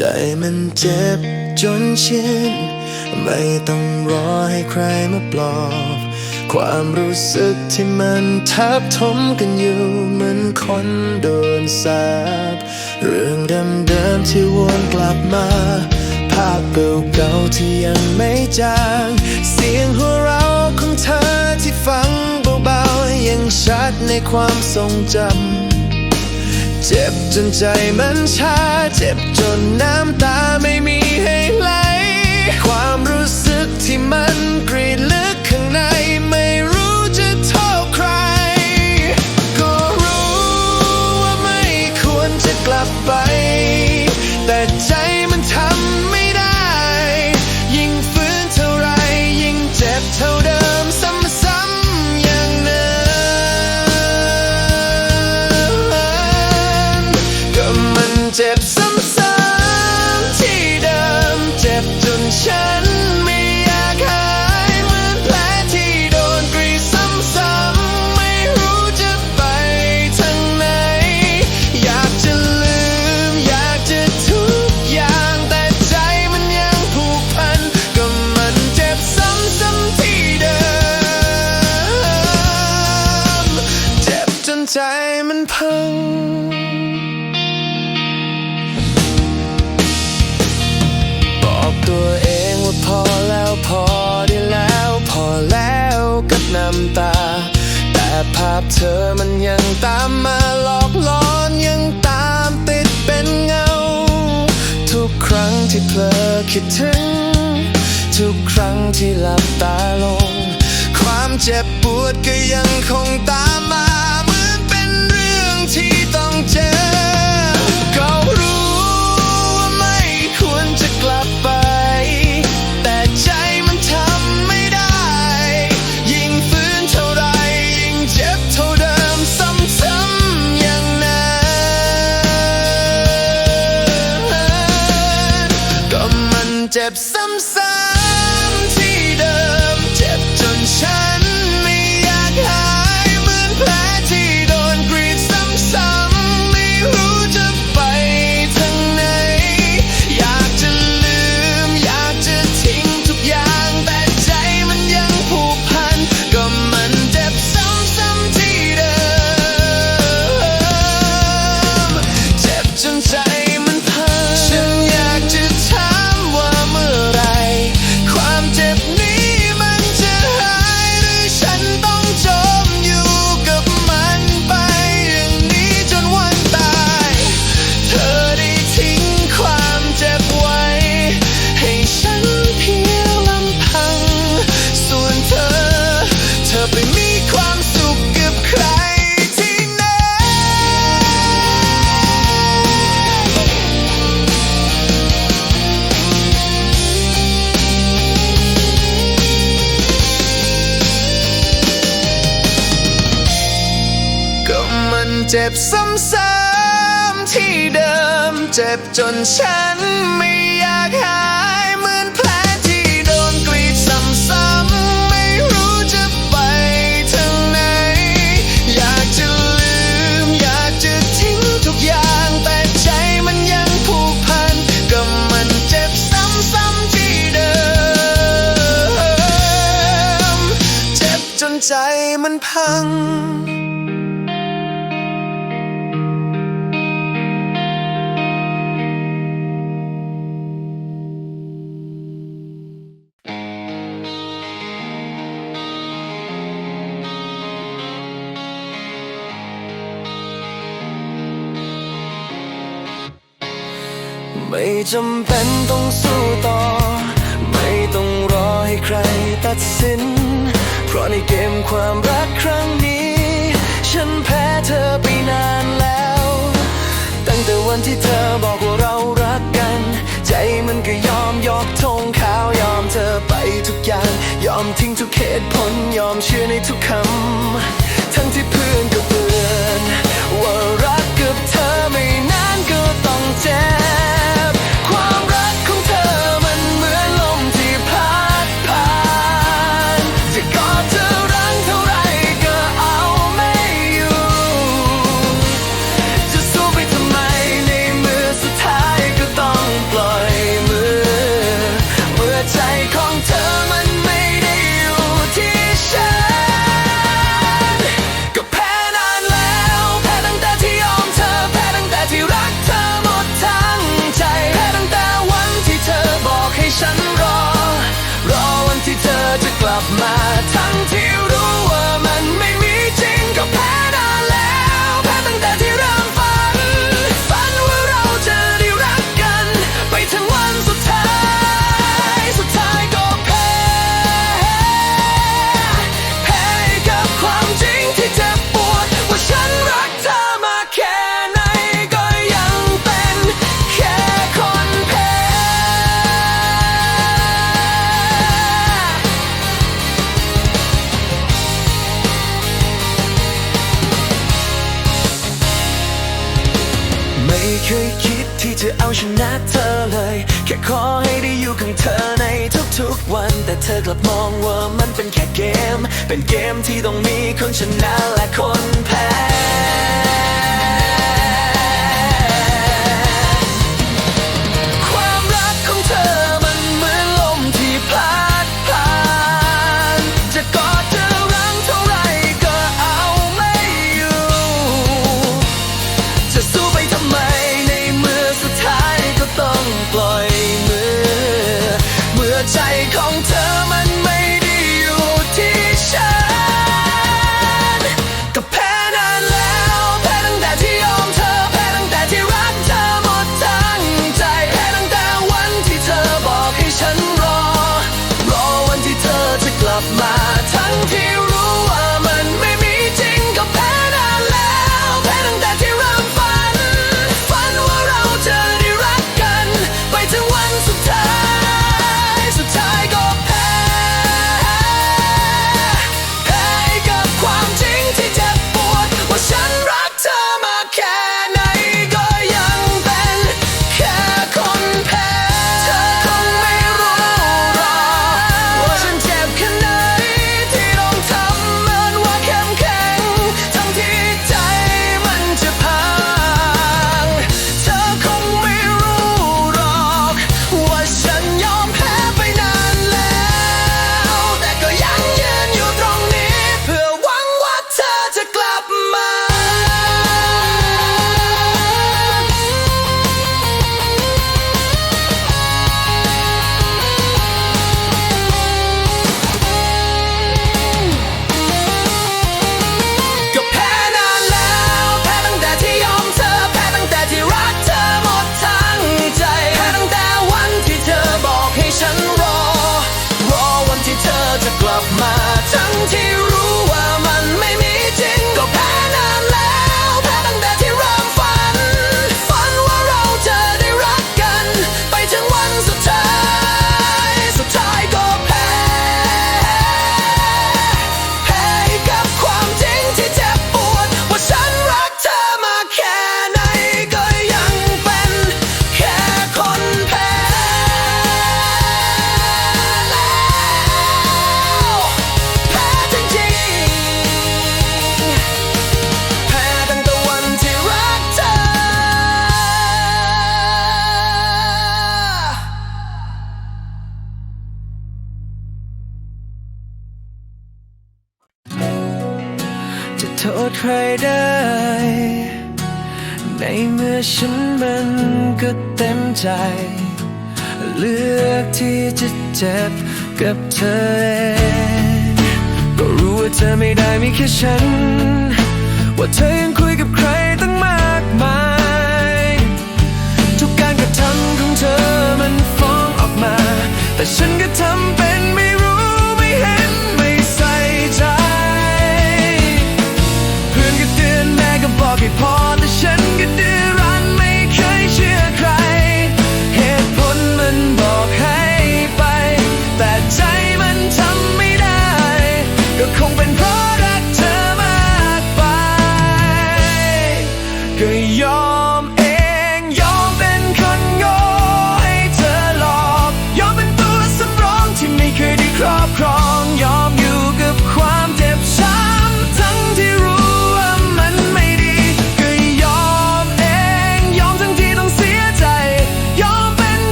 ใจมันเจ็บจนชินไม่ต้องรอให้ใครมาปลอบ ความรู้สึกที่มันทับถมกันอยู่เหมือนคนโดนสาบเรื่องเดิมๆที่วนกลับมา ภาพเก่าๆที่ยังไม่จาง เสียงหัวเราะของเธอที่ฟังเบาๆยังชัดในความทรงจำ เจ็บจนใจมันชาเจ็บจนน้ำตาไม่มีให้ ใจมันพัง บอกตัวเองว่าพอแล้วพอได้แล้ว พอแล้วกับน้ำตา แต่ภาพเธอมันยังตามมาหลอกหลอนยังตามติดเป็นเงา ทุกครั้งที่เพลอคิดถึง ทุกครั้งที่หลับตาลง ความเจ็บปวดก็ยังคงตาม ต้องเจอก็รู้ว่าไม่ควรจะกลับไป แต่ใจมันทำไม่ได้ ยิ่งฟื้นเท่าไรยิ่งเจ็บเท่าเดิมซ้ำๆอย่างนั้นก็มันเจ็บซ้ำ เจ็บจนฉันไม่อยากหา จำเป็นต้องสู้ต่อ ไม่ต้องรอให้ใครตัดสิน เพราะในเกมความรักครั้งนี้ ฉันแพ้เธอไปนานแล้ว ตั้งแต่วันที่เธอบอกว่าเรารักกัน ใจมันก็ยอมยกธงขาวยอมเธอไปทุกอย่าง ยอมทิ้งทุกเหตุผลยอมเชื่อในทุกคำ of my เธอกลับมองว่ามันเป็นแค่เกม เป็นเกมที่ต้องมีคนชนะและคนแพ้ จ เลือกที่จะเจ็บกับเธอเองก็รู้ว่าเธอไม่ได้มีแค่ฉัน ว่าเธอยังคุยกับใคร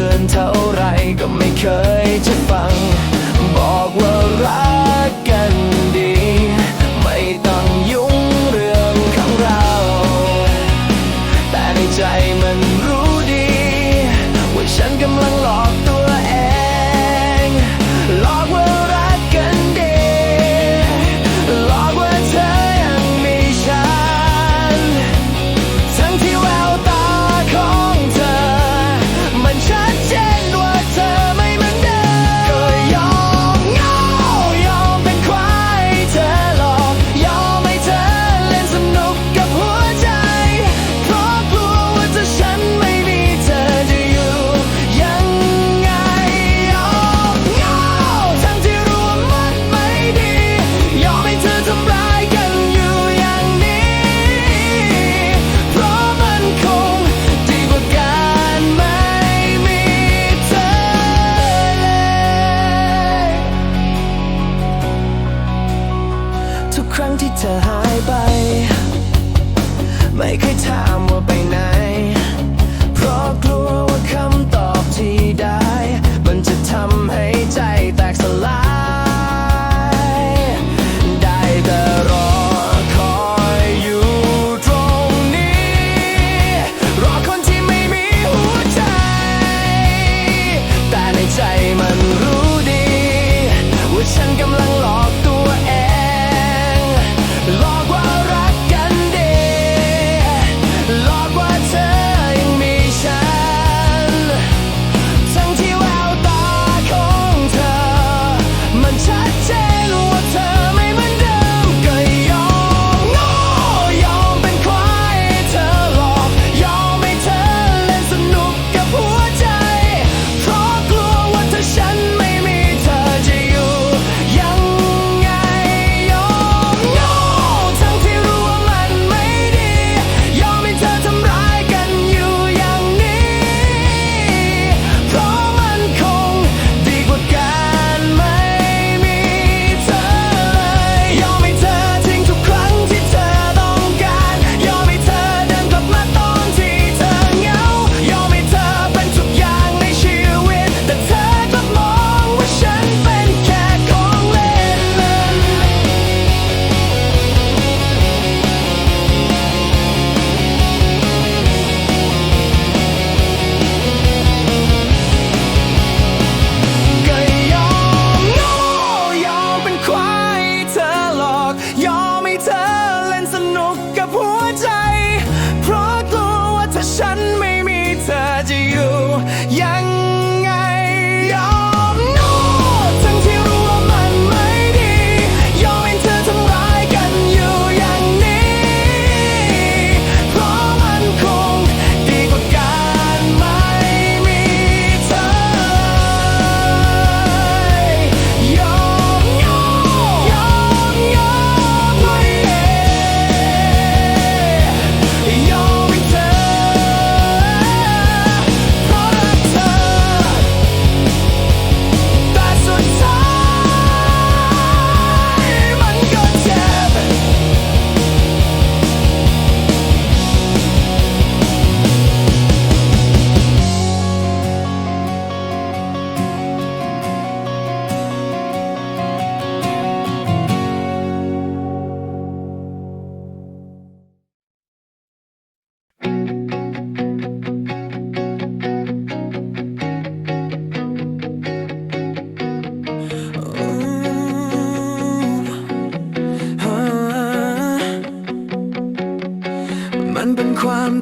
ือนเท่าไรก็ไม่เคยจะฟัง บอกว่ารักกันดี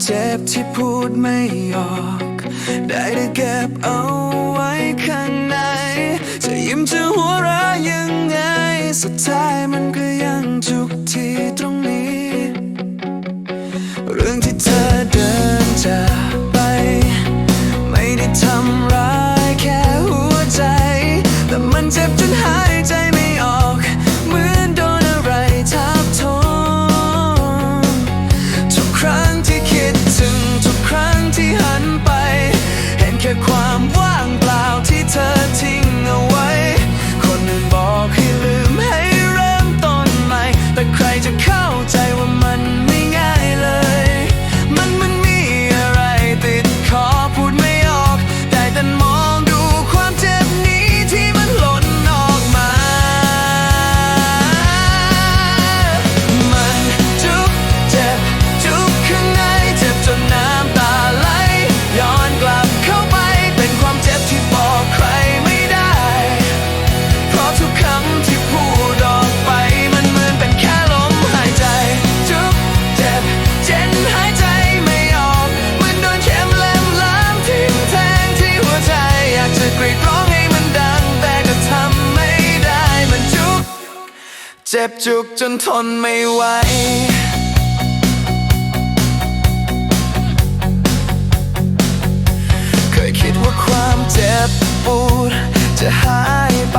เจ็บที่พูดไม่ออก ได้แต่เก็บเอาไว้ข้างใน จะยิ้มจะหัวเราะยังไง สุดท้ายมันก็ยัง็บจุกจนทนไม่ไหวเคยคิดว่าความเจ็บปวดจะหายไป